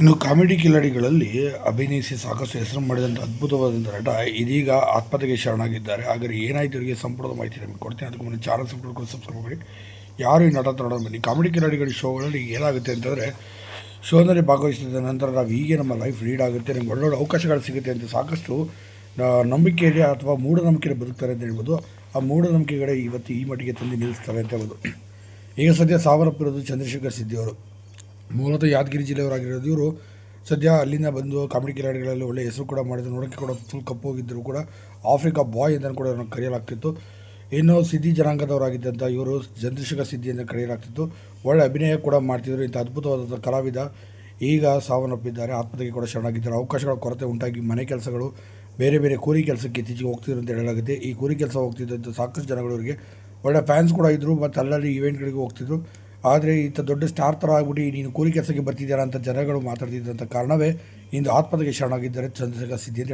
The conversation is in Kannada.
ಇನ್ನು ಕಾಮಿಡಿ ಕಿಲಾಡಿಗಳಲ್ಲಿ ಅಭಿನಯಿಸಿ ಸಾಕಷ್ಟು ಹೆಸರು ಮಾಡಿದಂಥ ಅದ್ಭುತವಾದಂಥ ನಟ ಇದೀಗ ಆತ್ಮಹತ್ಯೆಗೆ ಶರಣಾಗಿದ್ದಾರೆ. ಹಾಗಾದರೆ ಏನಾಯಿತು ಇವರಿಗೆ ಸಂಪೂರ್ಣ ಮಾಹಿತಿ ನಿಮಗೆ ಕೊಡ್ತೀನಿ. ಅದಕ್ಕೆ ಮುಂದೆ ಚಾನಲ್ ಸಂಪೂರ್ಣ ಸಬ್ಸ್ಕ್ರೈಬ್ ಮಾಡಿ. ಯಾರು ಈ ನಟ ತೊಡೋದು ಬನ್ನಿ. ಕಾಮಿಡಿ ಕಿಲಾಡಿಗಳ ಶೋಗಳಲ್ಲಿ ಏನಾಗುತ್ತೆ ಅಂತಂದರೆ ಶೋನಲ್ಲಿ ಭಾಗವಹಿಸಿದ ನಂತರ ನಾವು ಹೀಗೆ ನಮ್ಮ ಲೈಫ್ ಲೀಡ್ ಆಗುತ್ತೆ. ನಮ್ಗೆ ಒಳ್ಳೊಳ್ಳೆ ಅವಕಾಶಗಳು ಸಿಗುತ್ತೆ ಅಂತ ಸಾಕಷ್ಟು ನಂಬಿಕೆಯಲ್ಲಿ ಅಥವಾ ಮೂಢನಂಬಿಕೆಯಲ್ಲಿ ಬದುಕ್ತಾರೆ ಅಂತ ಹೇಳ್ಬೋದು. ಆ ಮೂಢನಂಬಿಕೆಗಳೇ ಇವತ್ತು ಈ ಮಟ್ಟಿಗೆ ತಂದು ನಿಲ್ಲಿಸ್ತವೆ ಅಂತ ಹೇಳ್ಬೋದು. ಈಗ ಸದ್ಯ ಸಾವನ್ನಪ್ಪಿರೋದು ಚಂದ್ರಶೇಖರ್ ಸಿದ್ದಿ ಅವರು ಮೂಲತಃ ಯಾದಗಿರಿ ಜಿಲ್ಲೆಯವರಾಗಿರೋದು ಇವರು. ಸದ್ಯ ಅಲ್ಲಿಂದ ಬಂದು ಕಾಮಿಡಿ ಕಿಲಾಡಿಗಳಲ್ಲಿ ಒಳ್ಳೆ ಹೆಸರು ಕೂಡ ಮಾಡಿದ್ರು. ನೋಡೋಕೆ ಕೂಡ ಫುಲ್ ಕಪ್ಪು ಹೋಗಿದ್ದರು ಕೂಡ. ಆಫ್ರಿಕಾ ಬಾಯ್ ಅಂತ ಕೂಡ ಕರೆಯಲಾಗ್ತಿತ್ತು. ಇನ್ನು ಸಿದ್ಧಿ ಜನಾಂಗದವರಾಗಿದ್ದಂಥ ಇವರು ಚಂದ್ರಶೇಖರ್ ಸಿದ್ಧಿ ಅಂತ ಕರೆಯಲಾಗ್ತಿತ್ತು. ಒಳ್ಳೆ ಅಭಿನಯ ಕೂಡ ಮಾಡ್ತಿದ್ರು. ಇಂಥ ಅದ್ಭುತವಾದಂಥ ಕಲಾವಿದ ಈಗ ಸಾವನ್ನಪ್ಪಿದ್ದಾರೆ. ಆತ್ಮಹತ್ಯೆಗೆ ಕೂಡ ಶರಣಾಗಿದ್ದಾರೆ. ಅವಕಾಶಗಳ ಕೊರತೆ ಉಂಟಾಗಿ ಮನೆ ಕೆಲಸಗಳು, ಬೇರೆ ಬೇರೆ ಕೂಲಿ ಕೆಲಸಕ್ಕೆ ಇತ್ತೀಚೆಗೆ ಹೋಗ್ತಿದ್ರು ಅಂತ ಹೇಳಲಾಗುತ್ತೆ ಈ ಕೂಲಿ ಕೆಲಸ ಹೋಗ್ತಿದ್ದಂಥ ಸಾಕಷ್ಟು ಜನಗಳವರಿಗೆ ಒಳ್ಳೆ ಫ್ಯಾನ್ಸ್ ಕೂಡ ಇದ್ದರು ಮತ್ತು ಅಲ್ಲಲ್ಲಿ ಈವೆಂಟ್ಗಳಿಗೆ ಹೋಗ್ತಿದ್ರು. ಆದರೆ ಇಂಥ ದೊಡ್ಡ ಸ್ಟಾರ್ ಥರ ಆಗ್ಬಿಟ್ಟು ನೀನು ಕೂಲಿ ಕೆಲಸಕ್ಕೆ ಬರ್ತಿದ್ದೀರಾ ಅಂತ ಜನಗಳು ಮಾತಾಡ್ತಿದ್ದಂಥ ಕಾರಣವೇ ಇಂದು ಆತ್ಮಹತ್ಯೆಗೆ ಶರಣಾಗಿದ್ದಾರೆ ಚಂದ್ರಶೇಖರ್ ಸಿದ್ದಿ ಅಂತ